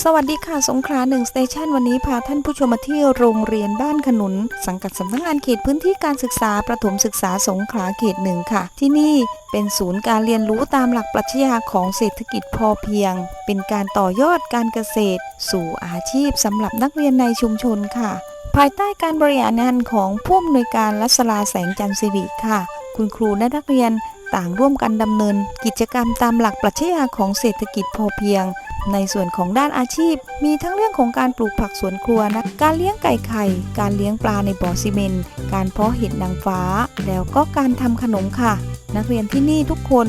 สวัสดีค่ะ สงขลาหนึ่งสเตชันวันนี้พาท่านผู้ชมมาที่โรงเรียนบ้านขนุน สังกัดสำนักงานเขตพื้นที่การศึกษาประถมศึกษาสงขลาเขตหนึ่งค่ะ ที่นี่เป็นศูนย์การเรียนรู้ตามหลักปรัชญาของเศรษฐกิจพอเพียง เป็นการต่อยอดการเกษตร สู่อาชีพสำหรับนักเรียนในชุมชนค่ะ ภายใต้การบริหารงานของผู้อำนวยการรัศลาแสงจันทร์สิริค่ะ คุณครูและนักเรียนต่างร่วมกันดำเนิน กิจกรรมตามหลักปรัชญาของเศรษฐกิจพอเพียง ในส่วนของด้านอาชีพ มีทั้งเรื่องของการปลูกผักสวนครัวนะการเลี้ยงไก่ไข่ การเลี้ยงปลาในบ่อซีเมนต์การเพาะเห็ดนางฟ้า แล้วก็การทำขนมค่ะ นักเรียนที่นี่ทุกคน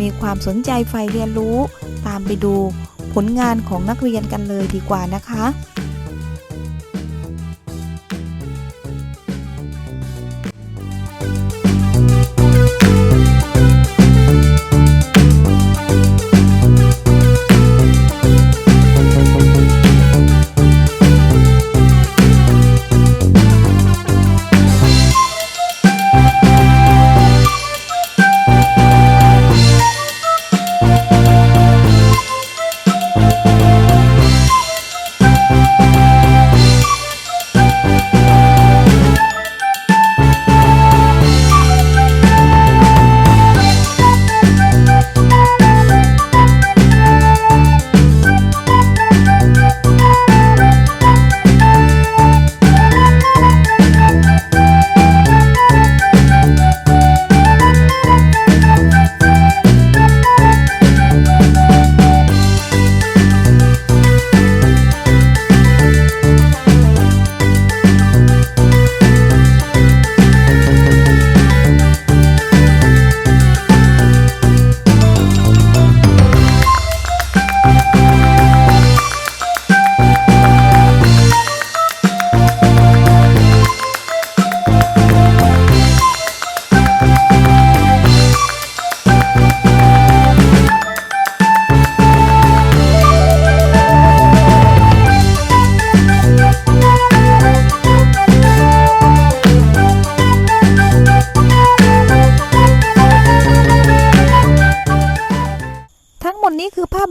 มีความสนใจใฝ่เรียนรู้ ตามไปดูผลงานของนักเรียนกันเลยดีกว่านะคะ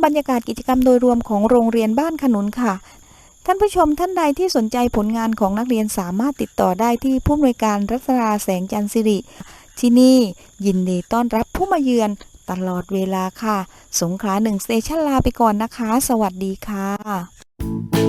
บรรยากาศกิจกรรมโดยรวมของโรงเรียนบ้านขนุนค่ะ ท่านผู้ชมท่านใดที่สนใจผลงานของนักเรียนสามารถติดต่อได้ที่ผู้อำนวยการรัศราแสงจันทร์สิริ ที่นี่ยินดีต้อนรับผู้มาเยือนตลอดเวลาค่ะ สงขลาหนึ่งสเตชันลาไปก่อนนะคะ สวัสดีค่ะ